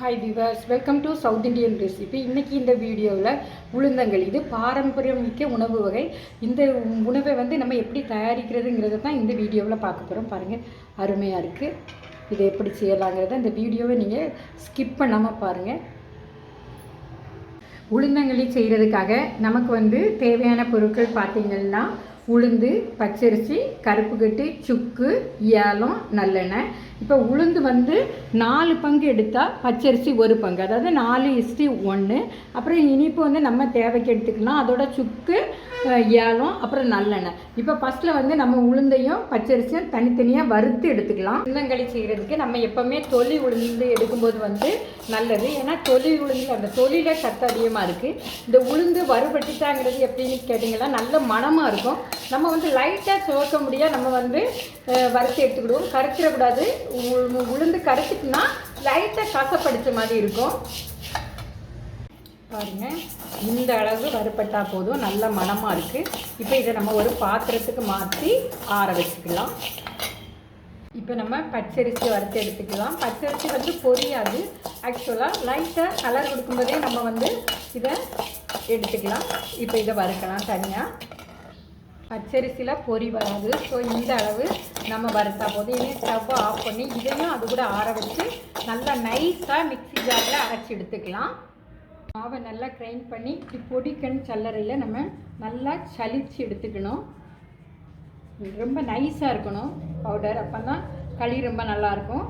Hi Vilas welcome to south Indian recipe இன்றைக்கி இந்த வீடியோவில் உளுந்தங்கள். இது பாரம்பரியம் மிக்க உணவு வகை. இந்த உணவை வந்து நம்ம எப்படி தயாரிக்கிறதுங்கிறத தான் இந்த வீடியோவில் பார்க்க போகிறோம் பாருங்கள் அருமையாக இருக்குது இதை எப்படி செய்யலாங்கிறத இந்த வீடியோவை நீங்கள் ஸ்கிப் பண்ணாமல் பாருங்கள் உளுந்தங்களி செய்கிறதுக்காக நமக்கு வந்து தேவையான பொருட்கள் பார்த்திங்கன்னா உளுந்து பச்சரிசி கருப்பு கட்டி சுக்கு ஏலம் நல்லெண்ணெய். இப்போ உளுந்து வந்து நாலு பங்கு எடுத்தால் பச்சரிசி ஒரு பங்கு. அதாவது நாலு இஸ்டி ஒன்று அப்புறம் இனிப்பு வந்து நம்ம தேவைக்கு எடுத்துக்கலாம். அதோட சுக்கு ஏலம் அப்புறம் நல்லெண்ணெய். இப்போ ஃபஸ்ட்டில் வந்து நம்ம உளுந்தையும் பச்சரிசியும் தனித்தனியாக வறுத்து எடுத்துக்கலாம். உளுந்தங்களி செய்கிறதுக்கு நம்ம எப்போவுமே தொலி உளுந்து எடுக்கும்போது வந்து நல்லது. ஏன்னா தொலி உளுந்து அந்த தொலியில சத்து அதிகமாக இருக்குது இந்த உளுந்து வறுபட்டுட்டாங்கிறது எப்படின்னு கேட்டிங்கன்னா நல்ல மணமாக இருக்கும். நம்ம வந்து லைட்டாக சுவக்க முடியாது நம்ம வந்து வறுத்து எடுத்துக்கிடுவோம். கரைச்சிடக்கூடாது. உளுந்து கரைச்சிட்டுனா லைட்டாக கசப்படுத்த மாதிரி இருக்கும். பாருங்கள் இந்த அளவு வறுப்பட்டால் போதும். நல்ல மணமாக இருக்குது இப்போ இதை நம்ம ஒரு பாத்திரத்துக்கு மாற்றி ஆற வச்சுக்கலாம். இப்போ நம்ம பச்சரிசி வறுத்து எடுத்துக்கலாம். பச்சரிசி வந்து பொரியாது. ஆக்சுவலாக லைட்டாக கலர் கொடுக்கும்போதே நம்ம வந்து இதை எடுத்துக்கலாம். இப்போ இதை வறுக்கலாம் தனியாக பச்சரிசியில் பொரி வராது ஸோ இந்த அளவு நம்ம வறுத்தா போதும். இனி ஸ்டவ் ஆஃப் பண்ணி இதையும் அது கூட ஆற வச்சு நல்லா நைஸாக மிக்ஸி ஜாரில் அரைச்சி எடுத்துக்கலாம். மாவை நல்லா கிரைண்ட் பண்ணி இப்படி பொடிக்கண் சல்லறையில் நம்ம நல்லா சளிச்சு எடுத்துக்கணும். ரொம்ப நைஸாக இருக்கணும். பவுடர் அப்போ தான் களி ரொம்ப நல்லாயிருக்கும்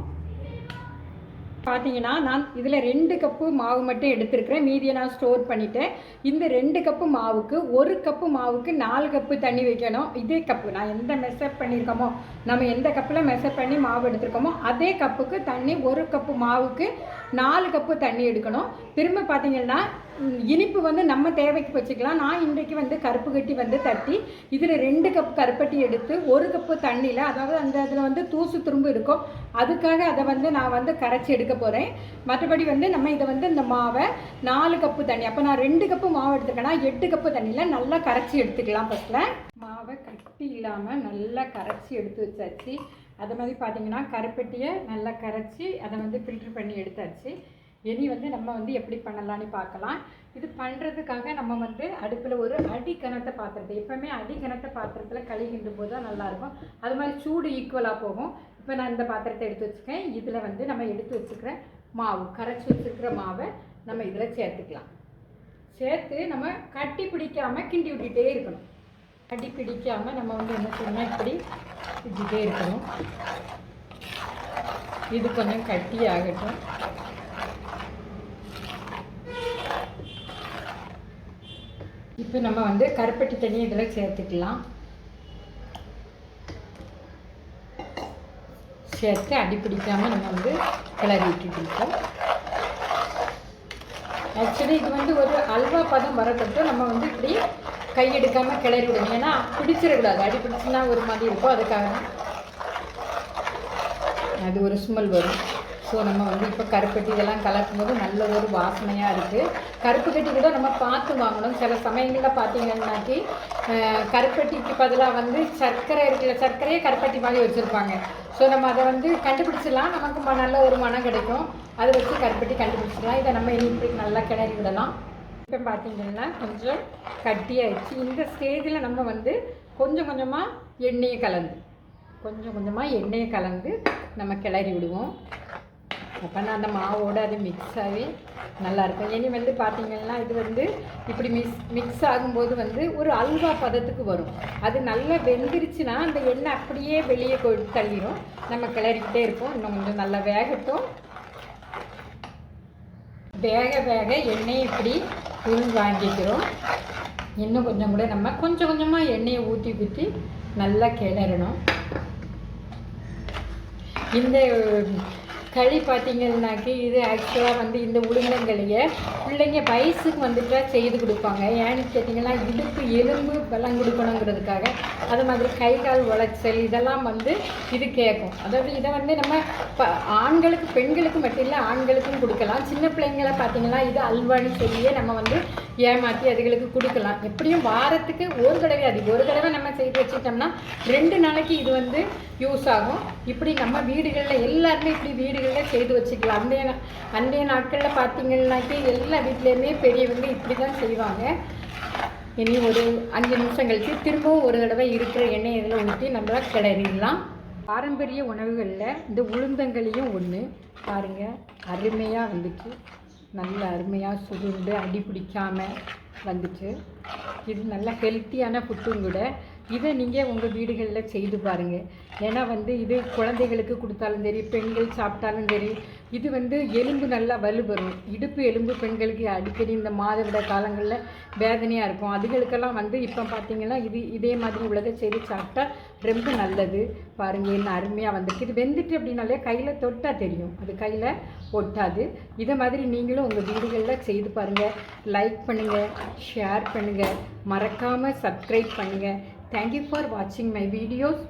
பார்த்தீங்கன்னா நான் இதில் ரெண்டு கப்பு மாவு மட்டும் எடுத்துருக்கிறேன். மீதியை நான் ஸ்டோர் பண்ணிட்டேன். இந்த ரெண்டு கப்பு மாவுக்கு ஒரு கப்பு மாவுக்கு நாலு கப்பு தண்ணி வைக்கணும். இதே கப்பு. நான் எந்த மெஷர் பண்ணியிருக்கோமோ நம்ம எந்த கப்பில் மெஷர் பண்ணி மாவு எடுத்திருக்கோமோ அதே கப்புக்கு தண்ணி ஒரு கப்பு மாவுக்கு நாலு கப்பு தண்ணி எடுக்கணும். திரும்ப பார்த்தீங்கன்னா இனிப்பு வந்து நம்ம தேவைக்கு வச்சுக்கலாம். நான் இன்றைக்கு வந்து கருப்பு கட்டி வந்து தட்டி இதில் ரெண்டு கப் கருப்பட்டி எடுத்து ஒரு கப்பு தண்ணியில் அதாவது அந்த இதில் வந்து தூசு துரும்பு இருக்கும். அதுக்காக அதை வந்து நான் வந்து கரைச்சி எடுக்க போகிறேன் மற்றபடி வந்து நம்ம இதை வந்து இந்த மாவை நாலு கப்பு தண்ணி அப்போ நான் ரெண்டு கப்பு மாவு எடுத்துருக்கேன்னா எட்டு கப்பு தண்ணியில் நல்லா கரைச்சி எடுத்துக்கலாம் ஃபஸ்ட்டில் மாவை கட்டி இல்லாமல் நல்லா கரைச்சி எடுத்து வச்சாச்சு. அது மாதிரி பார்த்தீங்கன்னா கருப்பட்டியை நல்லா கரைச்சி அதை வந்து ஃபில்ட்ரு பண்ணி எடுத்தாச்சு. இனி வந்து நம்ம வந்து எப்படி பண்ணலான்னு பார்க்கலாம். இது பண்ணுறதுக்காக நம்ம வந்து அடுப்பில் ஒரு அடி கனத்த பாத்திரத்தை எப்போவுமே அடி கனத்த பாத்திரத்தில் களி கிண்டும் போது தான் நல்லாயிருக்கும். அது மாதிரி சூடு ஈக்குவலாக போகும். இப்போ நான் இந்த பாத்திரத்தை எடுத்து வச்சுக்கேன் இதில் வந்து நம்ம எடுத்து வச்சுக்கிற மாவு கரைச்சி வச்சுருக்கிற மாவை நம்ம இதில் சேர்த்துக்கலாம். சேர்த்து நம்ம கட்டி பிடிக்காம கிண்டி விட்டுட்டே இருக்கணும். கட்டி பிடிக்காம நம்ம வந்து என்ன செய்யணும் இப்படி செஞ்சுட்டே இருக்கணும். இது கொஞ்சம் கட்டி ஆகட்டும். இப்போ நம்ம வந்து கருப்பட்டி தண்ணி இதில் சேர்த்துக்கலாம். சேர்த்து அடி பிடிக்காமல் நம்ம வந்து கிளறி விட்டுட்டு இருக்கோம் ஆக்சுவலி இது வந்து ஒரு அல்வா பதம் வரப்பட்டு நம்ம வந்து இப்படி கை எடுக்காமல் கிளறி விடணும். ஏன்னா பிடிச்சிடக்கூடாது. அடி பிடிச்சுன்னா ஒரு மாதிரி இருக்கும். அதுக்காக அது ஒரு ஸ்மெல் வரும். ஸோ நம்ம வந்து இப்போ கருப்பட்டி இதெல்லாம் கலக்கும் போது நல்ல ஒரு வாசனையாக இருக்குது கருப்பு கட்டி கூட நம்ம பார்த்து வாங்கணும். சில சமயங்களில் பார்த்தீங்கன்னாக்கி கருப்பட்டிக்கு பதிலாக வந்து சர்க்கரை இருக்கிற சர்க்கரையே கருப்பட்டி மாதிரி வச்சுருப்பாங்க. ஸோ நம்ம அதை வந்து கண்டுபிடிச்சிடலாம். நமக்கு ம- நல்ல ஒரு மனம் கிடைக்கும். அதை வச்சு கருப்பட்டி கண்டுபிடிச்சிடலாம். இதை நம்ம இப்படி நல்லா கிளறி விடலாம். இப்போ பார்த்தீங்கன்னா கொஞ்சம் கட்டியாயிடுச்சு இந்த ஸ்டேஜில் நம்ம வந்து கொஞ்சம் கொஞ்சமாக எண்ணெயை கலந்து கொஞ்சம் கொஞ்சமாக எண்ணெயை கலந்து நம்ம கிளறி விடுவோம். அப்போனா அந்த மாவோடு அது மிக்ஸ் ஆகி நல்லாயிருக்கும் இனி வந்து பார்த்தீங்கன்னா இது வந்து இப்படி மிக்ஸ் மிக்ஸ் ஆகும்போது வந்து ஒரு அல்வா பதத்துக்கு வரும். அது நல்லா வெந்துருச்சுன்னா அந்த எண்ணெய் அப்படியே வெளியே தள்ளிடும் நம்ம கிளறிக்கிட்டே இருப்போம். இன்னும் கொஞ்சம் நல்லா வேகட்டும். வேக வேக எண்ணெயை இப்படி உள் வாங்கிக்கிறோம். இன்னும் கொஞ்சம் கூட நம்ம கொஞ்சம் கொஞ்சமாக எண்ணெயை ஊற்றி ஊற்றி நல்லா கிளறணும். இந்த களி பார்த்தீங்கன்னாக்கி இது ஆக்சுவலாக வந்து இந்த உளுந்தங்களியை பிள்ளைங்க வயசுக்கு வந்துட்டு செய்து கொடுப்பாங்க. ஏன்னு கேட்டிங்கன்னா இடுப்பு எலும்பு பலம் கொடுக்கணுங்கிறதுக்காக அது மாதிரி கை கால் உளைச்சல் இதெல்லாம் வந்து இது கேட்கும். அதாவது இதை வந்து நம்ம ப ஆண்களுக்கு பெண்களுக்கு மட்டும் இல்லை ஆண்களுக்கும் கொடுக்கலாம். சின்ன பிள்ளைங்களை பார்த்தீங்கன்னா இது அல்வான்னு சொல்லியே நம்ம வந்து ஏமாற்றி அதுகளுக்கு கொடுக்கலாம். எப்படியும் வாரத்துக்கு ஒரு தடவை அது ஒரு தடவை நம்ம செய்து வச்சுட்டோம்னா ரெண்டு நாளைக்கு இது வந்து யூஸ் ஆகும். இப்படி நம்ம வீடுகளில் எல்லாருமே இப்படி வீடுகளில் செய்து வச்சுக்கலாம். அந்தைய நா- அந்தைய நாட்களில் பார்த்தீங்கன்னாக்கி எல்லா வீட்லேயுமே பெரியவங்க இப்படி தான் செய்வாங்க. இனி ஒரு அஞ்சு நிமிஷம் கழித்து திரும்பவும் ஒரு தடவை இருக்கிற எண்ணெய் இதில் ஊற்றி நம்ம கிளறிடலாம். பாரம்பரிய உணவுகளில் இந்த உளுந்தங்களியும் ஒன்று பாருங்கள் அருமையாக வந்துச்சு. நல்ல அருமையாக சுருண்டு அடி பிடிக்காமல் வந்துச்சு. இது நல்ல ஹெல்த்தியான ஃபுட்டும் கூட. இதை நீங்கள் உங்கள் வீடுகளில் செய்து பாருங்கள் ஏன்னா வந்து இது குழந்தைகளுக்கு கொடுத்தாலும் சரி பெண்கள் சாப்பிட்டாலும் சரி இது வந்து எலும்பு நல்லா வலுவரும் இடுப்பு எலும்பு பெண்களுக்கு அடிக்கடி இந்த மாதவிட காலங்களில் வேதனையாக இருக்கும். அதுகளுக்கெல்லாம் வந்து இப்போ பார்த்தீங்கன்னா இது இதே மாதிரி உள்ளதை செய்து சாப்பிட்டா ரொம்ப நல்லது. பாருங்கள் என்ன அருமையாக வந்துருக்கு. இது வெந்துட்டு அப்படின்னாலே கையில் தொட்டால் தெரியும். அது கையில் ஒட்டாது. இதை மாதிரி நீங்களும் உங்கள் வீடுகளில் செய்து பாருங்கள் லைக் பண்ணுங்கள் ஷேர் பண்ணுங்கள் மறக்காமல் சப்ஸ்கிரைப் பண்ணுங்கள் தேங்க்யூ ஃபார் வாட்சிங் மை வீடியோஸ்